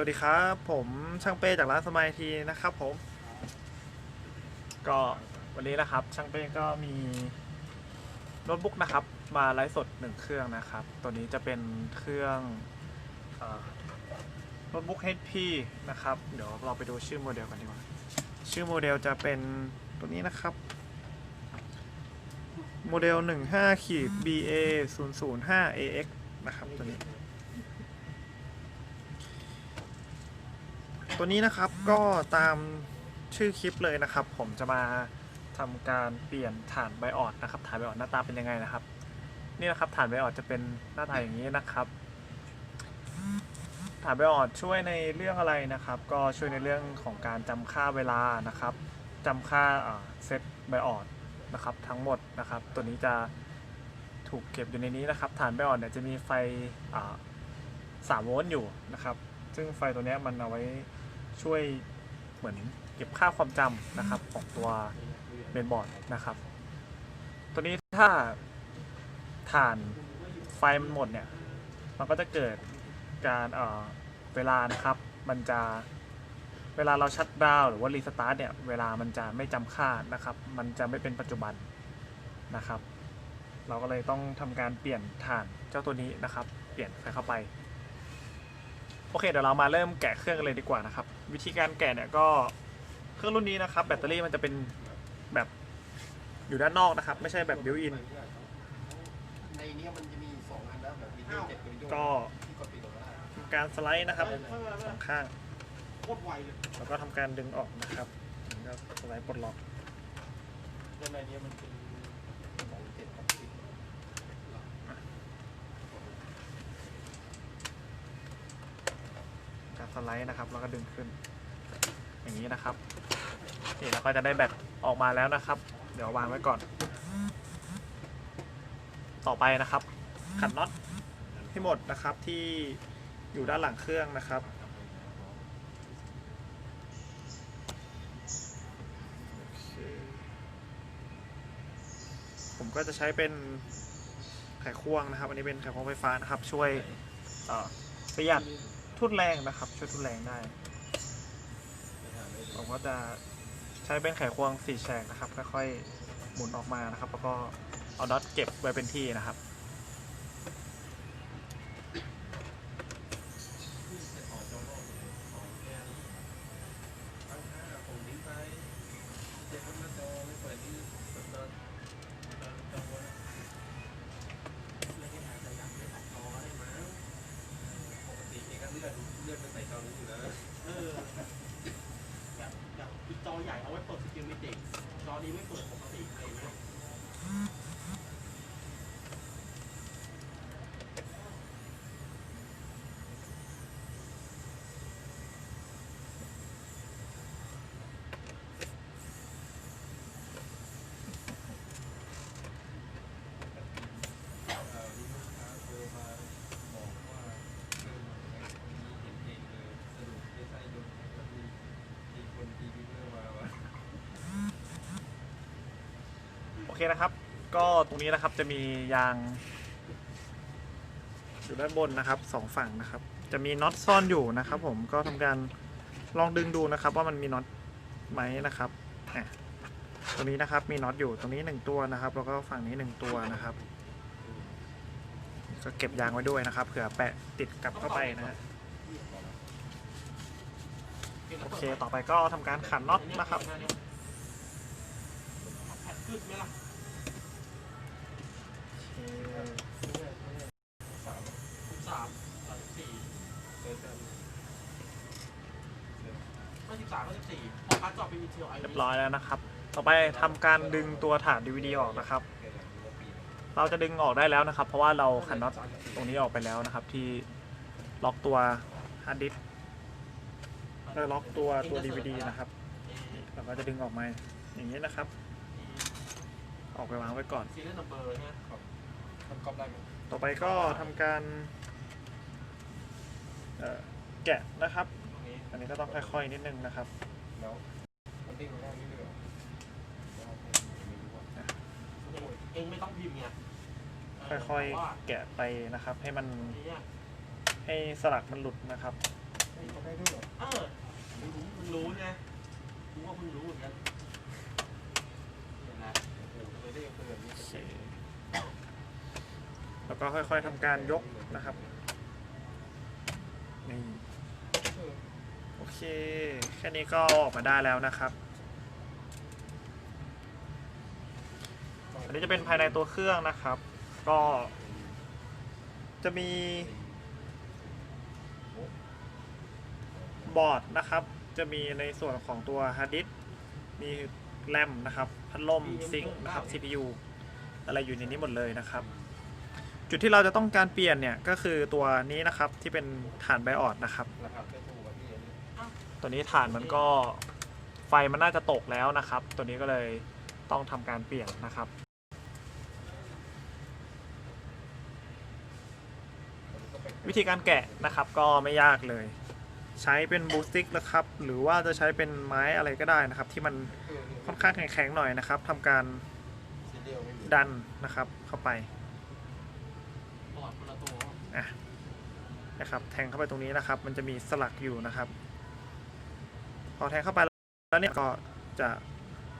วัสดีครับ ผมช่างเป้จากร้านสมายทีนะครับผม ก็วันนี้นะครับ ช่างเป้ก็มีโน้ตบุ๊กนะครับ มาไลฟ์สดหนึ่งเครื่องนะครับ ตัวนี้จะเป็นเครื่องโน้ตบุ๊ก HP นะครับ เดี๋ยวเราไปดูชื่อโมเดลกันดีกว่า ชื่อโมเดลจะเป็นตัวนี้นะครับ โมเดล 15-BA005AX นะครับตัวนี้ ตัวนี้นะครับก็ตามชื่อคลิปเลยนะครับ ผมจะมาทำการเปลี่ยนฐานไบออดนะครับฐานไบออดหน้าตาเป็นยังไงนะครับ นี่นะครับฐานไบออดจะเป็นหน้าตาอย่างนี้นะครับ ฐานไบออดช่วยในเรื่องอะไรนะครับ ก็ช่วยในเรื่องของการจำค่าเวลานะครับจำค่าอ่าเซตไบออดนะครับทั้งหมดนะครับ ตัวนี้จะถูกเก็บอยู่ในนี้นะครับ ฐานไบออดเนี่ยจะมีไฟสามโวลต์อยู่นะครับ ซึ่งไฟตัวนี้มันเอาไว้ ช่วยเหมือนเก็บค่าความจำนะครับของตัวเมนบอร์ดนะครับ ตัวนี้ถ้าฐานไฟมันหมดเนี่ย มันก็จะเกิดการเอ่อเวลานะครับ มันจะเวลาเราชัดดาวหรือว่ารีสตาร์ทเนี่ย เวลามันจะไม่จำค่านะครับ มันจะไม่เป็นปัจจุบันนะครับ เราก็เลยต้องทำการเปลี่ยนฐานเจ้าตัวนี้นะครับ เปลี่ยนไฟเข้าไป โอเค เดี๋ยวเรามาเริ่มแกะเครื่องกันเลยดีกว่านะครับ วิธีการแกะเนี่ยก็เครื่องรุ่นนี้นะครับ แบตเตอรี่มันจะเป็นแบบอยู่ด้านนอกนะครับ ไม่ใช่แบบบิวอิน ในนี้มันจะมีสองอันนะแบบวิดีโอเจ็ดกับวิดีโอก็ที่กดปิดออกมาได้ทำการสไลด์นะครับสองข้าง โคตรไวเลยแล้วก็ทำการดึงออกนะครับแล้วสไลด์ปลดล็อกในเนี้ยมันเป็นสองเจ็ดกับปิด การส ไลด์นะครับ แล้วก็ดึงขึ้น อย่างนี้นะครับนี่เราก็จะได้แบตออกมาแล้วนะครับ เดี๋ยววางไว้ก่อน ต่อไปนะครับ ขันน็อตให้หมดนะครับที่อยู่ด้านหลังเครื่องนะครับผมก็จะใช้เป็นไขควงนะครับ อันนี้เป็นไขควงไฟฟ้านะครับ ช่วยประหยัด ทุ่นแรงนะครับ ช่วยทุ่นแรงได้ผมก็จะใช้เป็นไขควงสี่แฉกนะครับค่อยๆหมุนออกมานะครับ แล้วก็เอาด็อตเก็บไว้เป็นที่นะครับ เลื่อนไปใส่เกาหลีอยู่แล้วเออแบบแบบจอใหญ่เอาไว้เปิดสกิลมิติจอนี้ไม่เปิดติอะไรเงี้ย โอ เคนะครับ ก็ตรงนี้นะครับจะมียาง อยู่ด้านบนนะครับสองฝั่งนะครับ จะมีน็อตซ่อนอยู่นะครับ ผมก็ทำการลองดึงดูนะครับ ว่ามันมีน็อตไหมนะครับอะตรงนี้นะครับมีน็อตอยู่ตรงนี้หนึ่งตัวนะครับ แล้วก็ฝั่งนี้หนึ่งตัวนะครับ ก็เก็บยางไว้ด้วยนะครับเผื่อแปะติดกลับเข้าไปนะฮะโอเค ต่อไปก็ทำการขันน็อตนะครับ สิบสามก็สิบสี่พอการจอเป็นมีเทลไอเรียบร้อยแล้วนะครับ ต่อไปทำการดึงตัวฐาน DVD ออกนะครับ เราจะดึงออกได้แล้วนะครับ เพราะว่าเราขันน็อตตรงนี้ออกไปแล้วนะครับ ที่ล็อกตัวฮาร์ดดิสก์แล้วล็อกตัวตัว DVD นะครับนี่เราก็จะดึงออกมาอย่างนี้นะครับ ออกไปวางไว้ก่อน ซีเรียลนัมเบอร์เนี่ยมันก๊อปได้ไหมต่อไปก็ทำการเอ่อแกะนะครับตรงนี้ อันนี้ก็ต้องค่อยๆนิดนึงนะครับแล้วมันติ้งของเรานี่เลยเองไม่ต้องพิมพ์ไงค่อยๆแกะไปนะครับ ให้มันๆเนี่ยให้สลักมันหลุดนะครับไม่ต้องได้ด้วยเหรอเออมึงรู้มึงรู้ไงกูว่ามึงรู้เหมือนกันเห็นไหมโอ้โหทำไมได้ยังเป็นแบบนี้โอเคแล้วก็ค่อยๆทำการยกนะครับนี่เออโอ เค แค่นี้ก็ออกมาได้แล้วนะครับ อันนี้จะเป็นภายในตัวเครื่องนะครับ ก็จะมี บอร์ดนะครับ จะมีในส่วนของตัวฮาร์ดดิสก์มีแรมนะครับพัดลมซิงค์นะครับ CPU อะไรอยู่ในนี้หมดเลยนะครับ จุดที่เราจะต้องการเปลี่ยนเนี่ยก็คือตัวนี้นะครับที่เป็นฐานไบออดนะครับ ตัวนี้ฐานมันก็ไฟมันน่าจะตกแล้วนะครับ ตัวนี้ก็เลยต้องทำการเปลี่ยนนะครับวิธีการแกะนะครับก็ไม่ยากเลย ใช้เป็นบูสติกนะครับ หรือว่าจะใช้เป็นไม้อะไรก็ได้นะครับ ที่มันค่อนข้างแข็งๆหน่อยนะครับทำการดันนะครับเข้าไปอะนะครับ แทงเข้าไปตรงนี้นะครับ มันจะมีสลักอยู่นะครับ พอแทงเข้าไปแล้วเนี่ยก็จะ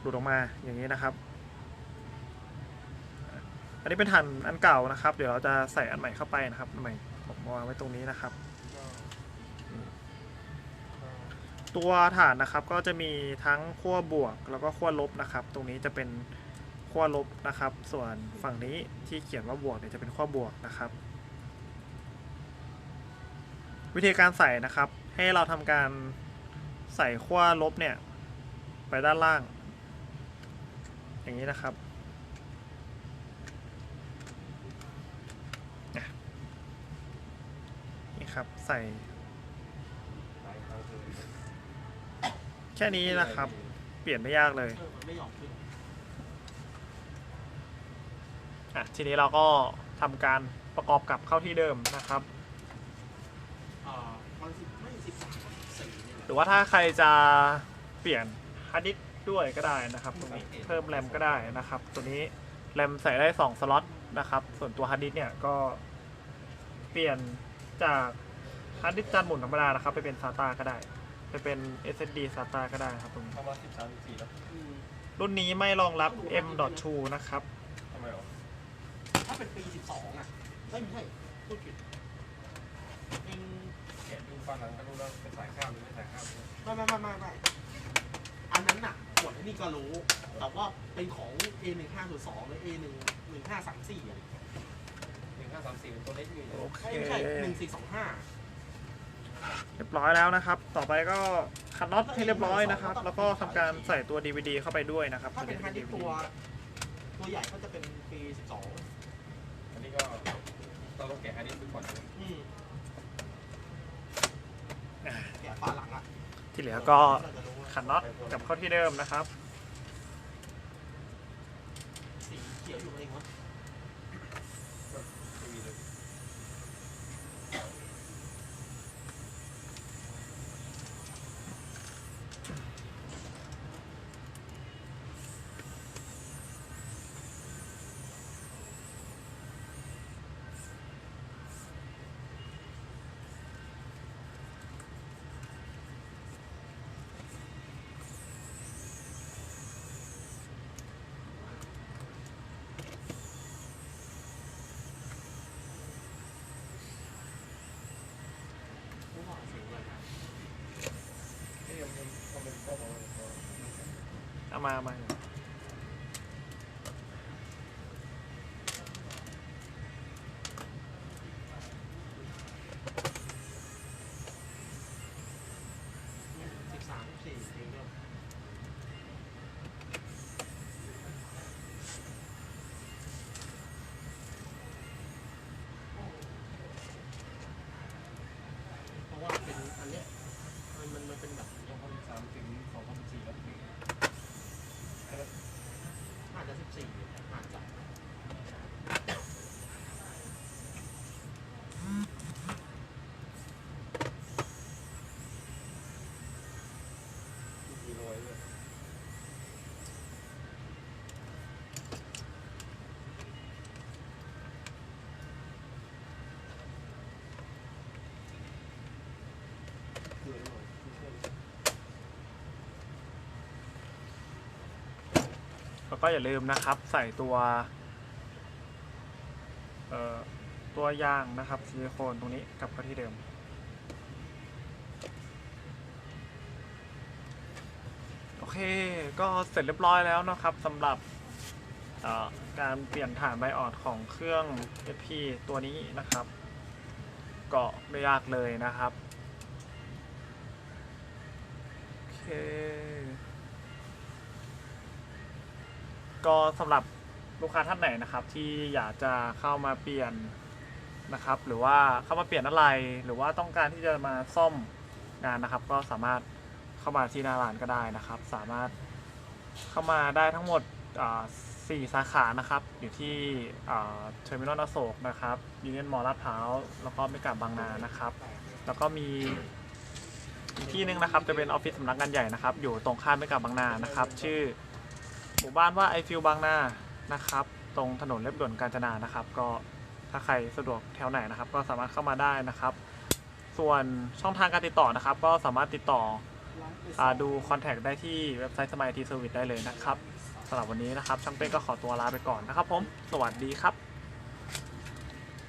หลุดออกมาอย่างนี้นะครับ อันนี้เป็นฐานอันเก่านะครับ เดี๋ยวเราจะใส่อันใหม่เข้าไปนะครับอันใหม่ผมวางไว้ตรงนี้นะครับ ตัวฐานนะครับก็จะมีทั้งขั้วบวกแล้วก็ขั้วลบนะครับ ตรงนี้จะเป็นขั้วลบนะครับ ส่วนฝั่งนี้ที่เขียนว่าบวกเนี่ยจะเป็นขั้วบวกนะครับ วิธีการใส่นะครับ ให้เราทำการ ใส่ขั้วลบเนี่ย ไปด้านล่าง อย่างนี้นะครับ นี่ครับใส่ แค่นี้นะครับ เปลี่ยนไม่ยากเลยอะทีนี้เราก็ทำการประกอบกับเข้าที่เดิมนะครับ รือว่าถ้าใครจะเปลี่ยนฮาร์ดดิสก์ด้วยก็ได้นะครับตรงนี้เพิ่มแรมก็ได้นะครับ ตัวนี้แรมใส่ได้ 2 สล็อตนะครับ ส่วนตัวฮาร์ดดิสก์เนี่ยก็เปลี่ยนจากฮาร์ดดิสก์จานหมุนธรรมดานะครับ ไปเป็น SATA ก็ได้ไปเป็น SSD SATA ก็ได้ครับตรงนี้เข้ามาสิบสามสิบสี่แล้วอืมรุ่นนี้ไม่รองรับ M.2 นะครับ ทำไมหรอถ้าเป็นปีสิบสองอะไม่ไม่ใช่พูดผิดเอง แกะดูฟันหลังก็รู้แล้วเป็นสายข้ามหรือไม่สายข้ามเนี่ยไม่ไม่ไม่ไม่ไม่อันนั้นน่ะขวดไอ้นี่ก็รู้ แต่ว่าเป็นของ A หนึ่งห้าศูนย์สองหรือ A หนึ่งหนึ่งห้าสามสี่อะไรหนึ่งห้าสามสี่เป็นตัวเล็กอยู่โอเค ไม่ใช่หนึ่งสี่สองห้าเรียบร้อยแล้วนะครับ ต่อไปก็ขันน็อตให้เรียบร้อยนะครับ แล้วก็ทำการใส่ตัว DVD เข้าไปด้วยนะครับถ้าเป็นตัวฮาร์ดดิสก์ตัว ตัวใหญ่ก็จะเป็นปีสิบสองอันนี้ก็เราต้องแกะอันนี้ดูก่อนนะอืม อ่า แกะฝาหลังอะ ที่เหลือก็ขันน็อตกลับเข้าที่เดิมนะครับ มามาสิบสามสี่เองด้วยเพราะว่าเป็นอันเนี้ยมันมันมันเป็นแบบ สองพันสามถึงสองพันสี่แล้ว เก็อย่าลืมนะครับ ใส่ตัวตัวยางนะครับซิลิโคนตรงนี้กลับเข้าที่เดิม โอเคก็เสร็จเรียบร้อยแล้วนะครับสำหรับการเปลี่ยนฐานไบออดของเครื่อง FP ตัวนี้นะครับ ก็ไม่ยากเลยนะครับ โอเค ก็สำหรับลูกค้าท่านไหนนะครับ ที่อยากจะเข้ามาเปลี่ยนนะครับ หรือว่าเข้ามาเปลี่ยนอะไร หรือว่าต้องการที่จะมาซ่อมงานนะครับ ก็สามารถเข้ามาที่หน้าร้านก็ได้นะครับ สามารถเข้ามาได้ทั้งหมดอ่าสี่สาขานะครับ อยู่ที่เทอร์มินอลอโศกนะครับยูเนียนมอลลาดพร้าวแล้วก็เมกาบางนานะครับ แล้วก็มีอีกที่หนึงนะครับจะเป็นออฟฟิศสำนักงานใหญ่นะครับ อยู่ตรงข้ามเมกาบางนานะครับ ชื่อ มู่บ้านว่าไอฟิลบางนานะครับ ตรงถนนเลียบด่วนกาญจนานะครับ ก็ถ้าใครสะดวกแถวไหนนะครับ ก็สามารถเข้ามาได้นะครับ ส่วนช่องทางการติดต่อนะครับ ก็สามารถติดต่ออดูคอนแทคได้ที่เว็บไซต์สมัยทีเซอร์วิสได้เลยนะครับสำหรับวันนี้นะครับช่างเป้ก็ขอตัวลาไปก่อนนะครับผม สวัสดีครับ